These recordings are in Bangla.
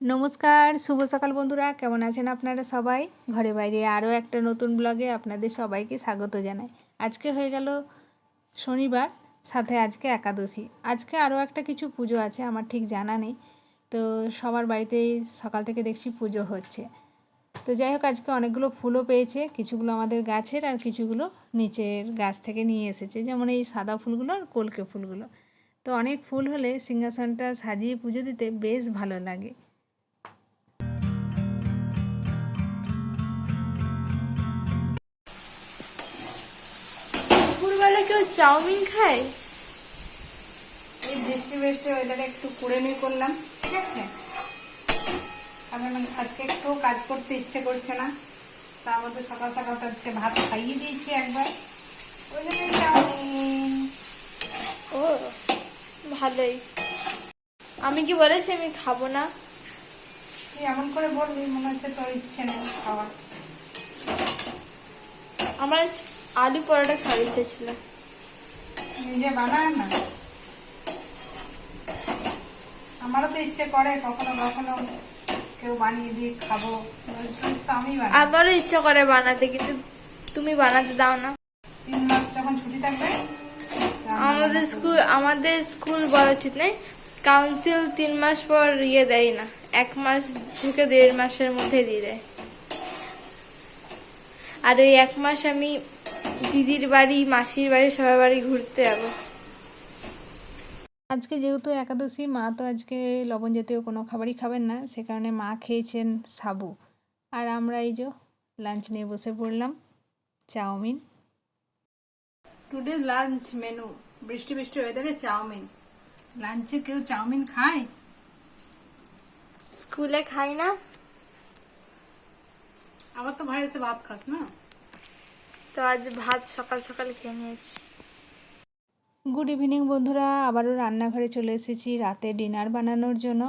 নমস্কার, শুভ সকাল বন্ধুরা। কেমন আছেন আপনারা সবাই? ঘরে বাইরে আরও একটা নতুন ব্লগে আপনাদের সবাইকে স্বাগত জানাই। আজকে হয়ে গেল শনিবার, সাথে আজকে একাদশী। আজকে আরও একটা কিছু পুজো আছে, আমার ঠিক জানা নেই। তো সবার বাড়িতেই সকাল থেকে দেখছি পুজো হচ্ছে। তো যাই হোক, আজকে অনেকগুলো ফুলও পেয়েছে, কিছুগুলো আমাদের গাছের আর কিছুগুলো নিচের গাছ থেকে নিয়ে এসেছে। যেমন এই সাদা ফুলগুলো আর কলকে ফুলগুলো। তো অনেক ফুল হলে সিংহাসনটা সাজিয়ে পুজো দিতে বেশ ভালো লাগে। দুপুরবেলা কেউ চাউমিন খায়? এই বৃষ্টি বৃষ্টি ওয়েদারে একটু কুড়েমি করলাম ঠিক আছে? কারণ আজকে একটু কাজ করতে ইচ্ছে করছে না। তার মধ্যে সকাল সকাল তো আজকে ভাত খাইয়ে দিয়েছি একবার। ওই জন্যই চাউমিন। ও ভালোই। আমি কি বলেছি আমি খাব না? তুই এমন করে বললি মনে হচ্ছে তোর ইচ্ছে নেই খাওয়ার। আমার আলু পরোটা খাওয়ার ইচ্ছে ছিল নিজে বানায় না? আমারও তো ইচ্ছে করে কখনো কখনো কেউ বানিয়ে দিয়ে খাব। আমি আমারও ইচ্ছা করে বানাতে কিন্তু তুমি বানাতে দাও না। তিন মাস যখন ছুটি থাকবে আমাদের স্কুল আমাদের স্কুল বলা উচিত নেই কাউন্সিল তিন মাস পর ইয়ে দেয় না। এক মাস থেকে দেড় মাসের মধ্যে দিয়ে দেয়। আর ওই এক মাস আমি দিদির বাড়ি মাসির বাড়ি সবার বাড়ি ঘুরতে যাব। আজকে যেহেতু একাদশী মা তো আজকে লবণ জাতীয় কোনো খাবারই খাবেন না সে কারণে মা খেয়েছেন সাবু। আর আমরা এই যে লাঞ্চ নিয়ে বসে পড়লাম চাউমিন। টুডে লাঞ্চ মেনু বৃষ্টি বৃষ্টি ওয়েদারে চাউমিন। লাঞ্চে কেউ চাউমিন খায়? স্কুলে খাই না। আবার তো ঘরে এসে ভাত খাস না? তো আজ ভাত সকাল সকাল খেয়ে নিয়েছি। গুড ইভিনিং বন্ধুরা, আবারও রান্নাঘরে চলে এসেছি রাতে ডিনার বানানোর জন্য।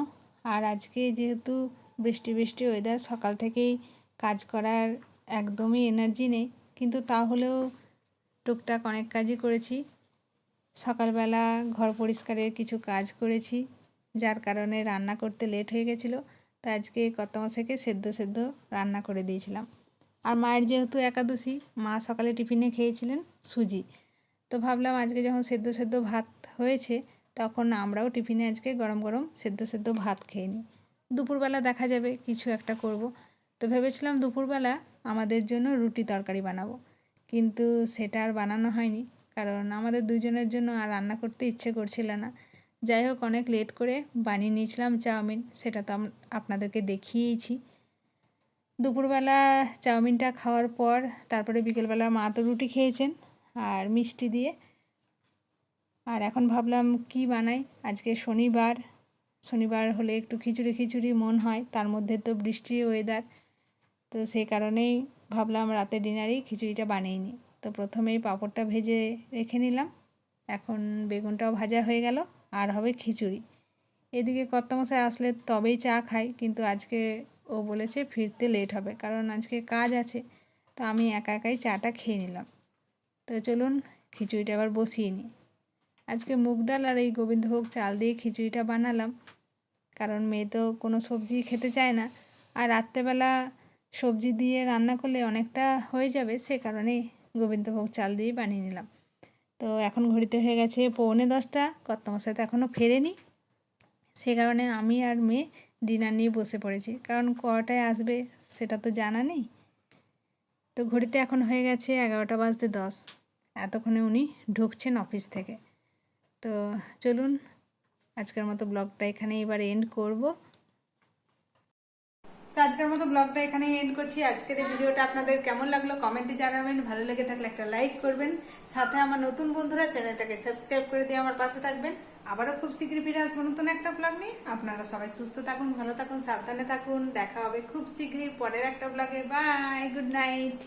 আর আজকে যেহেতু বৃষ্টি বৃষ্টি ওয়েদার সকাল থেকেই কাজ করার একদমই এনার্জি নেই। কিন্তু তাহলেও টুকটাক অনেক কাজই করেছি। সকালবেলা ঘর পরিষ্কারের কিছু কাজ করেছি, যার কারণে রান্না করতে লেট হয়ে গেছিল। তাই আজকে কত মাসেকে সেদ্ধ সেদ্ধ রান্না করে দিয়েছিলাম। আর মায়ের যেহেতু একাদশী, মা সকালে টিফিনে খেয়েছিলেন সুজি। তো ভাবলাম আজকে যখন সেদ্ধ সেদ্ধ ভাত হয়েছে, তখন আমরাও টিফিনে আজকে গরম গরম সেদ্ধ সেদ্ধ ভাত খেয়ে নিই। দুপুরবেলা দেখা যাবে, কিছু একটা করব। তো ভেবেছিলাম দুপুরবেলা আমাদের জন্য রুটি তরকারি বানাবো। কিন্তু সেটা আর বানানো হয়নি, কারণ আমাদের দুজনের জন্য আর রান্না করতে ইচ্ছে করছিল না। যাই হোক, অনেক লেট করে বানিয়ে নিয়েছিলাম চাউমিন, সেটা তো আপনাদেরকে দেখিয়েইছি। দুপুরবেলা চাউমিনটা খাওয়ার পর তারপরে বিকেলবেলা মা তো রুটি খেয়েছেন আর মিষ্টি দিয়ে। আর এখন ভাবলাম কি বানাই? আজকে শনিবার। শনিবার হলে একটু খিচুড়ি খিচুড়ি মন হয়, তার মধ্যে তো বৃষ্টি ওয়েদার তো সেই কারণেই ভাবলাম রাতে ডিনারেই খিচুড়িটা বানিয়ে নিই। তো প্রথমেই পাঁপড়টা ভেজে রেখে নিলাম। এখন বেগুনটাও ভাজা হয়ে গেল, আর হবে খিচুড়ি। এদিকে কর্তামশাই আসলে তবেই চা খাই কিন্তু আজকে ও বলেছে ফিরতে লেট হবে। কারণ আজকে কাজ আছে, তো আমি একা একাই চাটা খেয়ে নিলাম। তো চলুন খিচুড়িটা আবার বসিয়ে নিই। আজকে মুগ ডাল আর এই গোবিন্দভোগ চাল দিয়ে খিচুড়িটা বানালাম। কারণ মেয়ে তো কোনো সবজি খেতে চায় না। আর রাত্রেবেলা সবজি দিয়ে রান্না করলে অনেকটা হয়ে যাবে, সে কারণে গোবিন্দভোগ চাল দিয়ে বানিয়ে নিলাম। তো এখন ঘড়িতে হয়ে গেছে পৌনে দশটা, কর্তামশাই তো এখনও ফেরেনি। সে কারণে আমি আর মেয়ে ডিনার নিয়ে বসে পড়েছি। কারণ কটায় আসবে সেটা তো জানা নেই। তো ঘড়িতে এখন হয়ে গেছে এগারোটা বাজতে দশ। এতক্ষণে উনি ঢুকছেন অফিস থেকে। তো চলুন, আজকের মতো ব্লগটা এখানে এবার এন্ড করব। তো আজকের মতো ব্লগটা এখানে এন্ড করছি। আজকের এই ভিডিওটা আপনাদের কেমন লাগল কমেন্টে জানাবেন। ভালো লেগে থাকলে একটা লাইক করবেন। সাথে আমার নতুন বন্ধুরা, চ্যানেলটাকে সাবস্ক্রাইব করে দিয়ে আমার পাশে থাকবেন। আবারও খুব শীঘ্রই ফিরে আসব নতুন একটা ব্লগ নিয়ে। আপনারা সবাই সুস্থ থাকুন, ভালো থাকুন, সাবধানে থাকুন। দেখা হবে খুব শীঘ্রই পরের একটা ব্লগে বাই গুড নাইট